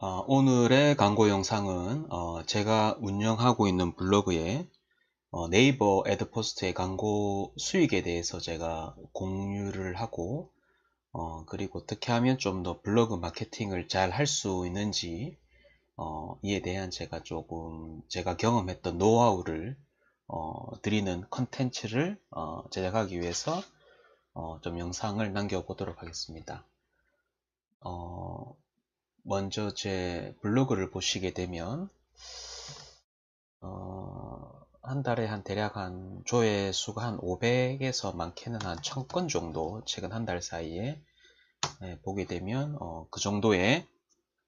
어, 오늘의 광고 영상은 어, 제가 운영하고 있는 블로그에 어, 네이버 애드포스트의 광고 수익에 대해서 제가 공유를 하고 어, 그리고 어떻게 하면 좀 더 블로그 마케팅을 잘 할 수 있는지 어, 이에 대한 제가 조금 제가 경험했던 노하우를 어, 드리는 컨텐츠를 어, 제작하기 위해서 어, 좀 영상을 남겨보도록 하겠습니다. 어, 먼저 제 블로그를 보시게 되면 어, 한 달에 한 대략 한 조회수가 한 500에서 많게는 한 1000건 정도 최근 한 달 사이에 예, 보게 되면 어, 그 정도의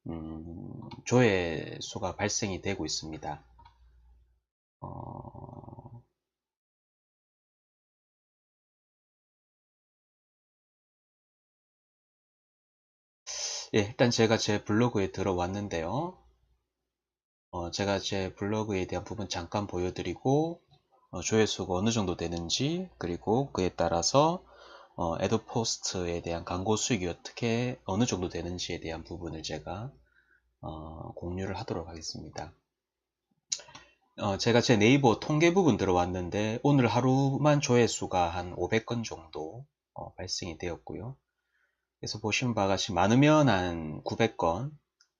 음, 조회수가 발생이 되고 있습니다. 어, 예, 일단 제가 제 블로그에 들어왔는데요. 어, 제가 제 블로그에 대한 부분 잠깐 보여드리고 어, 조회수가 어느 정도 되는지 그리고 그에 따라서 어, 애드포스트에 대한 광고 수익이 어떻게 어느 정도 되는지에 대한 부분을 제가 어, 공유를 하도록 하겠습니다. 어, 제가 제 네이버 통계 부분 들어왔는데 오늘 하루만 조회수가 한 500건 정도 어, 발생이 되었고요. 그래서 보시면 바와 같이 많으면 한 900건,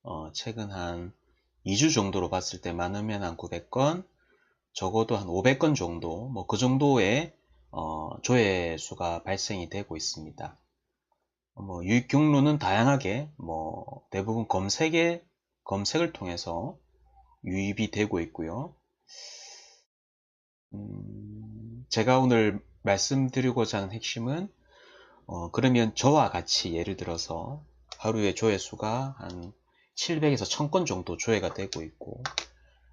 어, 최근 한 2주 정도로 봤을 때 많으면 한 900건, 적어도 한 500건 정도, 뭐 그 정도의 어, 조회수가 발생이 되고 있습니다. 뭐 유입 경로는 다양하게 뭐 대부분 검색에 검색을 통해서 유입이 되고 있고요. 음, 제가 오늘 말씀드리고자 하는 핵심은 어, 그러면 저와 같이 예를 들어서 하루에 조회수가 한 700에서 1000건 정도 조회가 되고 있고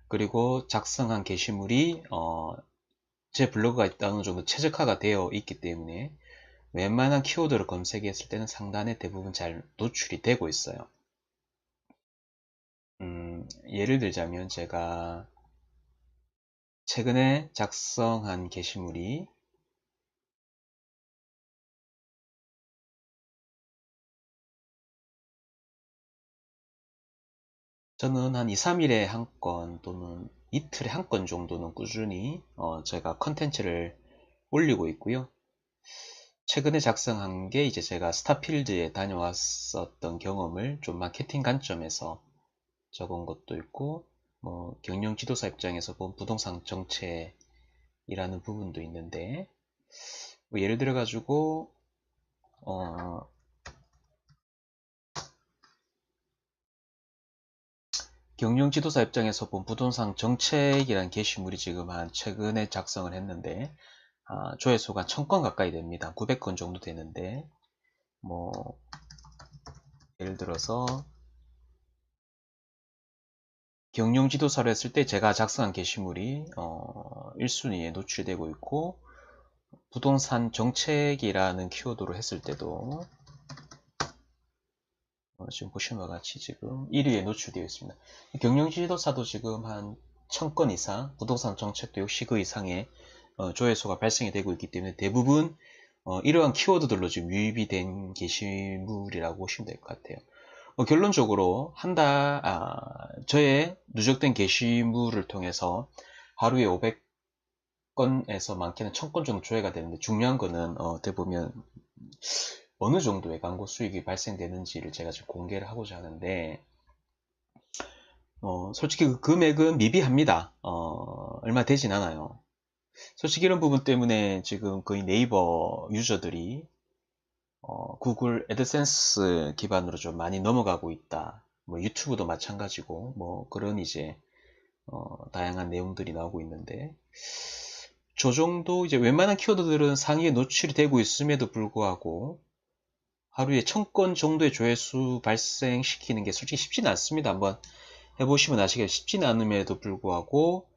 그리고 작성한 게시물이 어, 제 블로그가 어느 정도 최적화가 되어 있기 때문에 웬만한 키워드를 검색했을 때는 상단에 대부분 잘 노출이 되고 있어요. 음, 예를 들자면 제가 최근에 작성한 게시물이 저는 한 2, 3일에 한 건 또는 이틀에 한 건 정도는 꾸준히 어, 제가 컨텐츠를 올리고 있고요. 최근에 작성한 게 이제 제가 스타필드에 다녀왔었던 경험을 좀 마케팅 관점에서 적은 것도 있고 뭐 경영 지도사 입장에서 본 부동산 정책이라는 부분도 있는데 뭐 예를 들어 가지고 어, 경영 지도사 입장에서 본 부동산 정책이라는 게시물이 지금 한 최근에 작성을 했는데 아, 조회수가 1000건 가까이 됩니다. 900건 정도 되는데 뭐 예를 들어서 경영 지도사를 했을 때 제가 작성한 게시물이 어, 1순위에 노출되고 있고 부동산 정책이라는 키워드로 했을 때도 어, 지금 보시는 것 같이 지금 1위에 노출되어 있습니다. 경영 지도사도 지금 한 1000건 이상, 부동산 정책도 역시 그 이상의 어, 조회수가 발생이 되고 있기 때문에 대부분 어, 이러한 키워드들로 지금 유입이 된 게시물이라고 보시면 될 것 같아요. 어, 결론적으로 한달 아, 저의 누적된 게시물을 통해서 하루에 500건에서 많게는 1000건 정도 조회가 되는데 중요한 거는 어, 어떻게 보면 어느 정도의 광고 수익이 발생되는지를 제가 지금 공개를 하고자 하는데 어, 솔직히 그 금액은 미비합니다. 어, 얼마 되진 않아요. 솔직히 이런 부분 때문에 지금 거의 네이버 유저들이 어, 구글 애드센스 기반으로 좀 많이 넘어가고 있다. 뭐 유튜브도 마찬가지고 뭐 그런 이제 어, 다양한 내용들이 나오고 있는데 저 정도 이제 웬만한 키워드들은 상위에 노출이 되고 있음에도 불구하고 하루에 1000건 정도의 조회수 발생시키는 게 솔직히 쉽지는 않습니다. 한번 해보시면 아시겠지만 쉽지는 않음에도 불구하고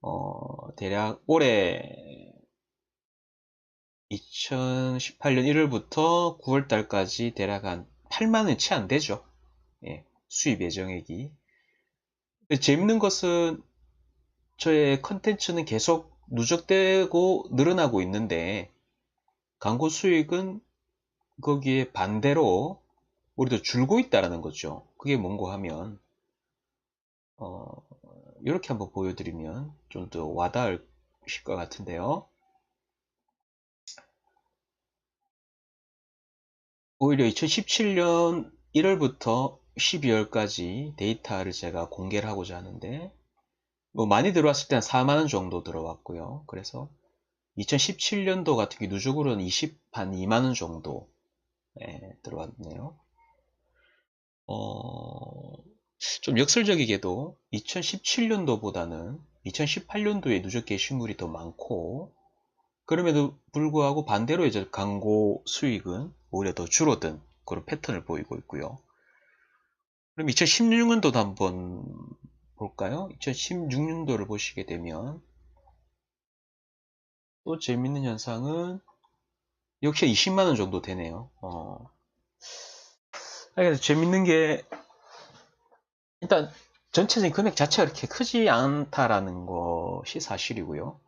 어, 대략 올해 2018년 1월부터 9월 달까지 대략 한 8만원 채 안 되죠. 예, 수입 예정액이. 재밌는 것은 저의 컨텐츠는 계속 누적되고 늘어나고 있는데 광고 수익은 거기에 반대로 우리도 줄고 있다라는 거죠. 그게 뭔고 하면 어, 이렇게 한번 보여드리면 좀 더 와닿을 것 같은데요. 오히려 2017년 1월부터 12월까지 데이터를 제가 공개를 하고자 하는데 뭐 많이 들어왔을 때는 4만원 정도 들어왔고요. 그래서 2017년도 같은 게 누적으로는 20, 한 2만원 정도 예, 들어왔네요. 어, 좀 역설적이게도 2017년도보다는 2018년도에 누적 게시물이 더 많고 그럼에도 불구하고 반대로 이제 광고 수익은 오히려 더 줄어든 그런 패턴을 보이고 있고요. 그럼 2016년도도 한번 볼까요? 2016년도를 보시게 되면 또 재밌는 현상은 역시 20만원 정도 되네요. 어. 그래서 재밌는 게 일단 전체적인 금액 자체가 이렇게 크지 않다라는 것이 사실이고요.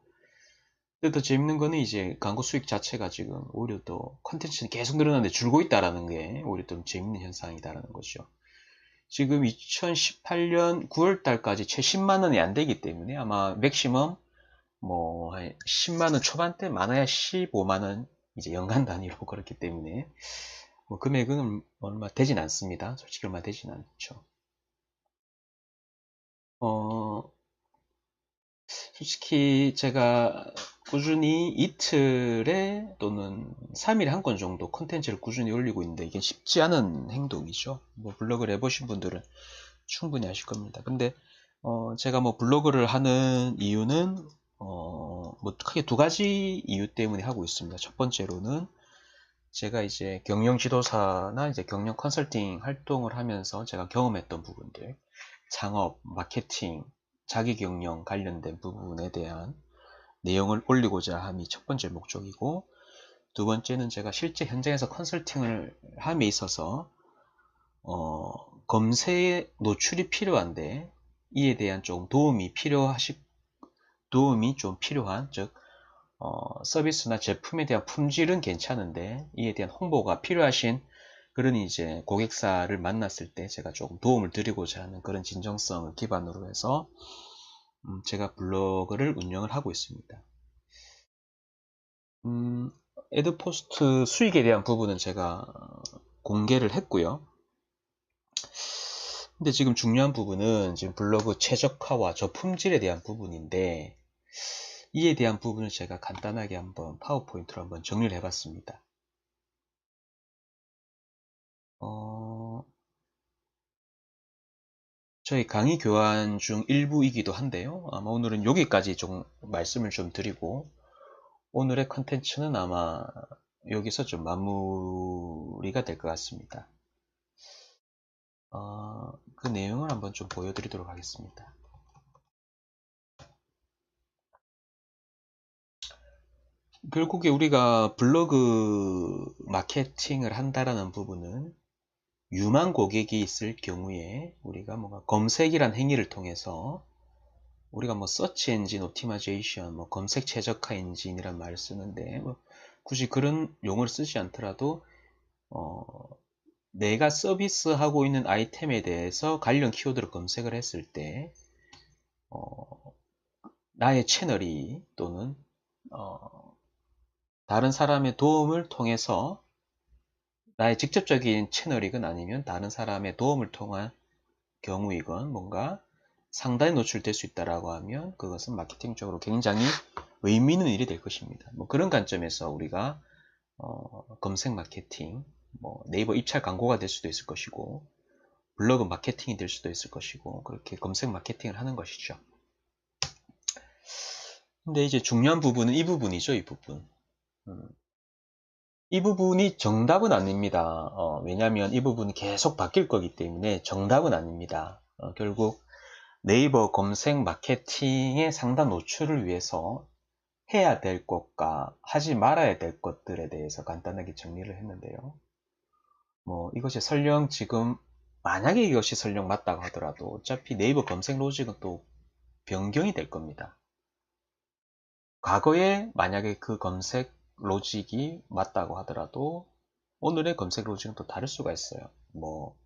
근데 더 재밌는 거는 이제 광고 수익 자체가 지금 오히려 더 컨텐츠는 계속 늘어나는데 줄고 있다라는 게 오히려 좀 재밌는 현상이다라는 거죠. 지금 2018년 9월 달까지 채 10만 원이 안 되기 때문에 아마 맥시멈 뭐 10만 원 초반대 많아야 15만 원 이제 연간 단위로 그렇기 때문에 뭐 금액은 얼마 되진 않습니다. 솔직히 얼마 되진 않죠. 어, 솔직히 제가 꾸준히 이틀에 또는 3일에 한 건 정도 컨텐츠를 꾸준히 올리고 있는데 이게 쉽지 않은 행동이죠. 뭐 블로그를 해보신 분들은 충분히 아실 겁니다. 근데 어 제가 뭐 블로그를 하는 이유는 어 뭐 크게 두 가지 이유 때문에 하고 있습니다. 첫 번째로는 제가 이제 경영 지도사나 이제 경영 컨설팅 활동을 하면서 제가 경험했던 부분들 창업, 마케팅, 자기 경영 관련된 부분에 대한 내용을 올리고자 함이 첫 번째 목적이고 두 번째는 제가 실제 현장에서 컨설팅을 함에 있어서 어, 검색에 노출이 필요한데 이에 대한 좀 도움이 필요하시 도움이 좀 필요한 즉 어, 서비스나 제품에 대한 품질은 괜찮은데 이에 대한 홍보가 필요하신 그런 이제 고객사를 만났을 때 제가 조금 도움을 드리고자 하는 그런 진정성을 기반으로 해서 음, 제가 블로그를 운영을 하고 있습니다. 음, 애드포스트 수익에 대한 부분은 제가 공개를 했고요. 근데 지금 중요한 부분은 지금 블로그 최적화와 저품질에 대한 부분인데 이에 대한 부분을 제가 간단하게 한번 파워포인트로 한번 정리를 해봤습니다. 어, 저희 강의 교환 중 일부이기도 한데요. 아마 오늘은 여기까지 좀 말씀을 좀 드리고 오늘의 컨텐츠는 아마 여기서 좀 마무리가 될 것 같습니다. 어, 그 내용을 한번 좀 보여드리도록 하겠습니다. 결국에 우리가 블로그 마케팅을 한다라는 부분은 유망 고객이 있을 경우에 우리가 뭔가 검색이란 행위를 통해서 우리가 뭐 서치 엔진 오티마제이션, 뭐 검색 최적화 엔진이란 말을 쓰는데 뭐 굳이 그런 용어를 쓰지 않더라도 어, 내가 서비스하고 있는 아이템에 대해서 관련 키워드를 검색을 했을 때 어, 나의 채널이 또는 어, 다른 사람의 도움을 통해서 나의 직접적인 채널이건 아니면 다른 사람의 도움을 통한 경우이건 뭔가 상단에 노출될 수 있다라고 하면 그것은 마케팅적으로 굉장히 의미 있는 일이 될 것입니다. 뭐 그런 관점에서 우리가 어, 검색 마케팅, 뭐 네이버 입찰 광고가 될 수도 있을 것이고 블로그 마케팅이 될 수도 있을 것이고 그렇게 검색 마케팅을 하는 것이죠. 근데 이제 중요한 부분은 이 부분이죠, 이 부분. 음. 이 부분이 정답은 아닙니다. 어, 왜냐하면 이 부분이 계속 바뀔 거기 때문에 정답은 아닙니다. 어, 결국 네이버 검색 마케팅의 상단 노출을 위해서 해야 될 것과 하지 말아야 될 것들에 대해서 간단하게 정리를 했는데요. 뭐 이것이 설령 지금 만약에 이것이 설령 맞다고 하더라도 어차피 네이버 검색 로직은 또 변경이 될 겁니다. 과거에 만약에 그 검색 로직이 맞다고 하더라도 오늘의 검색 로직은 또 다를 수가 있어요. 뭐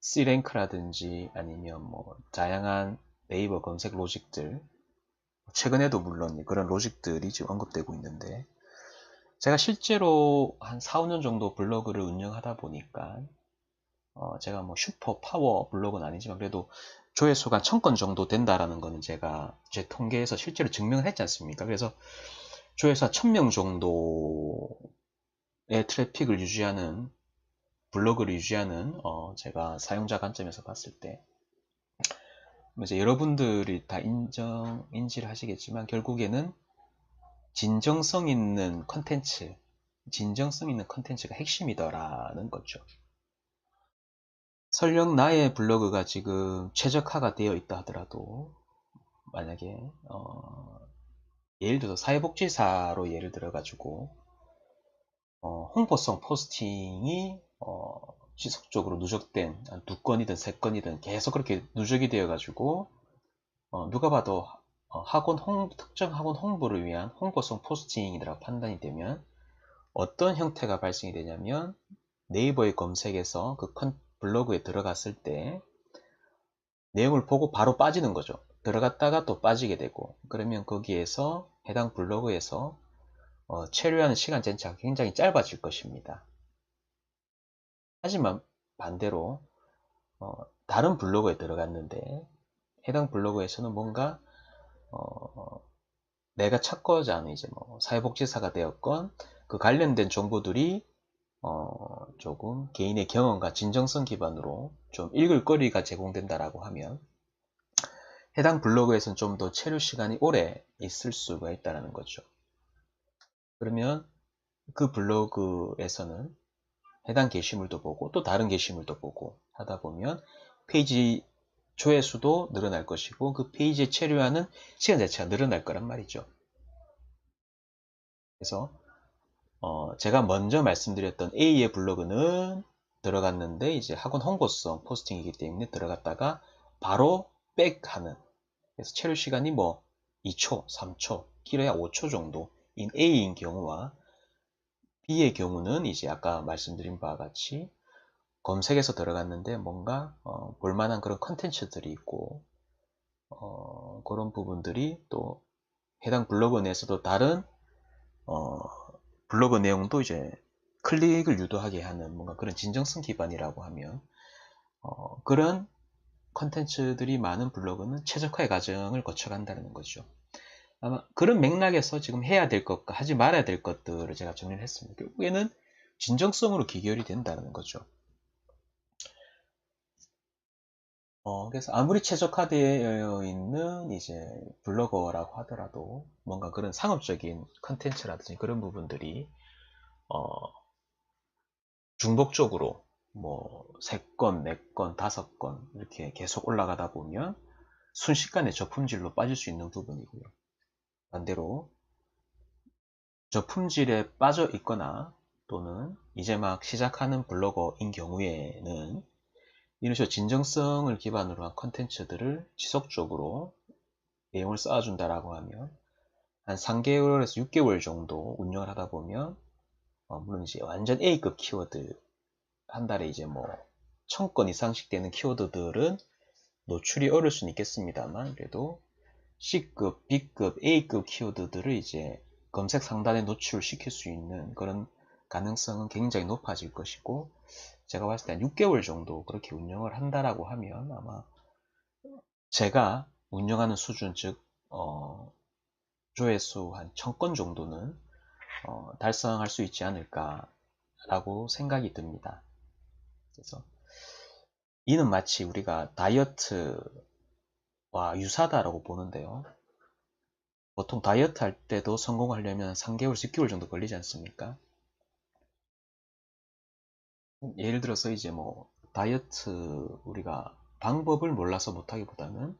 C랭크라든지 아니면 뭐 다양한 네이버 검색 로직들 최근에도 물론 그런 로직들이 지금 언급되고 있는데 제가 실제로 한 4, 5년 정도 블로그를 운영하다 보니까 어 제가 뭐 슈퍼 파워 블로그는 아니지만 그래도 조회수가 1000건 정도 된다라는 거는 제가 제 통계에서 실제로 증명을 했지 않습니까? 그래서 조회수가 1000명 정도의 트래픽을 유지하는 블로그를 유지하는 어 제가 사용자 관점에서 봤을 때 이제 여러분들이 다 인정 인지를 하시겠지만 결국에는 진정성 있는 컨텐츠 진정성 있는 컨텐츠가 핵심이더라는 거죠. 설령 나의 블로그가 지금 최적화가 되어 있다 하더라도 만약에 어, 예를 들어서 사회복지사로 예를 들어 가지고 어, 홍보성 포스팅이 어, 지속적으로 누적된 두 건이든 세 건이든 계속 그렇게 누적이 되어 가지고 어, 누가 봐도 어, 학원 홍, 특정 학원 홍보를 위한 홍보성 포스팅이라고 판단이 되면 어떤 형태가 발생이 되냐면 네이버의 검색에서 그 컨, 블로그에 들어갔을 때 내용을 보고 바로 빠지는 거죠. 들어갔다가 또 빠지게 되고 그러면 거기에서 해당 블로그에서 어, 체류하는 시간 전체가 굉장히 짧아질 것입니다. 하지만 반대로 어, 다른 블로그에 들어갔는데 해당 블로그에서는 뭔가 어, 내가 찾고자 하는 이제 뭐 사회복지사가 되었건 그 관련된 정보들이 어, 조금 개인의 경험과 진정성 기반으로 좀 읽을 거리가 제공된다라고 하면 해당 블로그에서는 좀 더 체류 시간이 오래 있을 수가 있다는 거죠. 그러면 그 블로그에서는 해당 게시물도 보고 또 다른 게시물도 보고 하다 보면 페이지 조회수도 늘어날 것이고 그 페이지에 체류하는 시간 자체가 늘어날 거란 말이죠. 그래서 어, 제가 먼저 말씀드렸던 A의 블로그는 들어갔는데 이제 학원 홍보성 포스팅이기 때문에 들어갔다가 바로 백하는. 그래서 체류 시간이 뭐 2초, 3초, 길어야 5초 정도인 A인 경우와 B의 경우는 이제 아까 말씀드린 바와 같이 검색에서 들어갔는데 뭔가 어, 볼만한 그런 컨텐츠들이 있고 어, 그런 부분들이 또 해당 블로그 내에서도 다른 어, 블로그 내용도 이제 클릭을 유도하게 하는 뭔가 그런 진정성 기반이라고 하면 어, 그런 컨텐츠들이 많은 블로그는 최적화의 과정을 거쳐간다는 거죠. 아마 그런 맥락에서 지금 해야 될 것과 하지 말아야 될 것들을 제가 정리를 했습니다. 결국에는 진정성으로 기결이 된다는 거죠. 어, 그래서 아무리 최적화되어 있는 이제 블로거라고 하더라도 뭔가 그런 상업적인 컨텐츠라든지 그런 부분들이 어, 중복적으로 뭐 3건, 4건, 5건 이렇게 계속 올라가다 보면 순식간에 저품질로 빠질 수 있는 부분이고요. 반대로 저품질에 빠져 있거나 또는 이제 막 시작하는 블로거인 경우에는 식으로 진정성을 기반으로 한 컨텐츠들을 지속적으로 내용을 쌓아준다라고 하면 한 3개월에서 6개월 정도 운영을 하다 보면 어, 물론 이제 완전 A급 키워드 한 달에 이제 뭐 1000건 이상씩 되는 키워드들은 노출이 어려울 수는 있겠습니다만 그래도 C급, B급, A급 키워드들을 이제 검색 상단에 노출시킬 수 있는 그런 가능성은 굉장히 높아질 것이고 제가 봤을 때 한 6개월 정도 그렇게 운영을 한다라고 하면 아마 제가 운영하는 수준 즉 어, 조회수 한 1000건 정도는 어, 달성할 수 있지 않을까 라고 생각이 듭니다. 그래서 이는 마치 우리가 다이어트와 유사다라고 보는데요. 보통 다이어트 할 때도 성공하려면 3개월에서 6개월 정도 걸리지 않습니까? 예를 들어서 이제 뭐 다이어트 우리가 방법을 몰라서 못하기보다는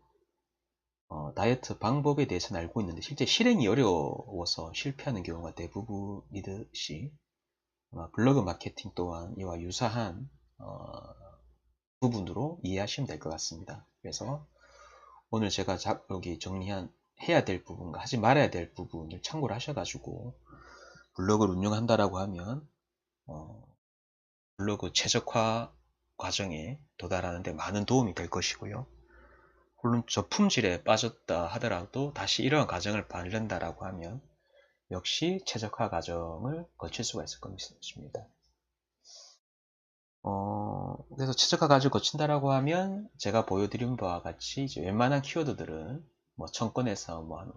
어, 다이어트 방법에 대해서는 알고 있는데 실제 실행이 어려워서 실패하는 경우가 대부분이듯이 블로그 마케팅 또한 이와 유사한 어, 부분으로 이해하시면 될 것 같습니다. 그래서 오늘 제가 자, 여기 정리한 해야 될 부분과 하지 말아야 될 부분을 참고를 하셔가지고 블로그를 운영한다라고 하면 어, 블로그 최적화 과정에 도달하는데 많은 도움이 될 것이고요. 물론 저 품질에 빠졌다 하더라도 다시 이러한 과정을 밟는다라고 하면 역시 최적화 과정을 거칠 수가 있을 것입니다. 어, 그래서 최적화 과정을 거친다라고 하면 제가 보여드린 바와 같이 이제 웬만한 키워드들은 뭐 천건에서 뭐한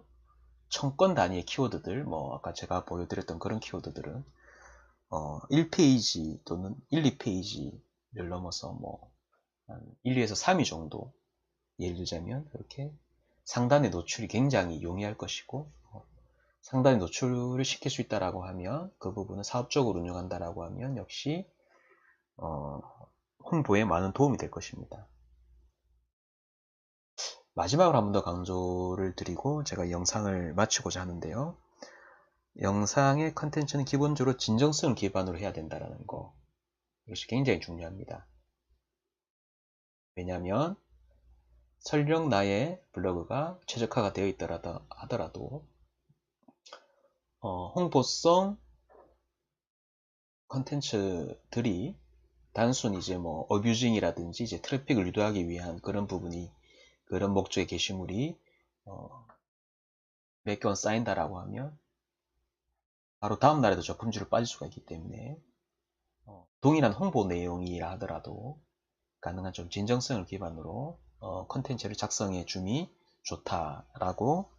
천건 단위의 키워드들, 뭐 아까 제가 보여드렸던 그런 키워드들은 어, 1페이지 또는 1, 2페이지를 넘어서 뭐한 1, 2에서 3위 정도 예를 들자면 이렇게 상단의 노출이 굉장히 용이할 것이고 어, 상단의 노출을 시킬 수 있다라고 하면 그 부분을 사업적으로 운영한다라고 하면 역시 어, 홍보에 많은 도움이 될 것입니다. 마지막으로 한 번 더 강조를 드리고 제가 이 영상을 마치고자 하는데요. 영상의 컨텐츠는 기본적으로 진정성을 기반으로 해야 된다는 거 이것이 굉장히 중요합니다. 왜냐하면 설령 나의 블로그가 최적화가 되어 있더라도 하더라도 어, 홍보성 컨텐츠들이 단순 이제 뭐 어뷰징이라든지 이제 트래픽을 유도하기 위한 그런 부분이 그런 목적의 게시물이 어, 몇건 쌓인다라고 하면 바로 다음 날에도 저품질로 빠질 수가 있기 때문에 어, 동일한 홍보 내용이라 하더라도 가능한 좀 진정성을 기반으로 어, 컨텐츠를 작성해 줌이 좋다라고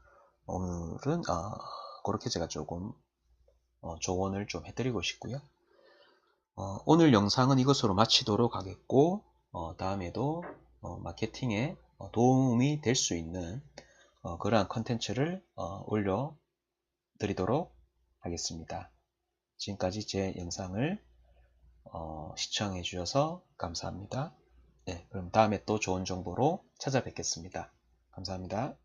오늘은 어, 그렇게 제가 조금 어, 조언을 좀 해드리고 싶고요. 어, 오늘 영상은 이것으로 마치도록 하겠고 어, 다음에도 어, 마케팅에 어, 도움이 될 수 있는 어, 그러한 컨텐츠를 어, 올려 드리도록 하겠습니다. 지금까지 제 영상을 시청해 주셔서 감사합니다. 네, 그럼 다음에 또 좋은 정보로 찾아뵙겠습니다. 감사합니다.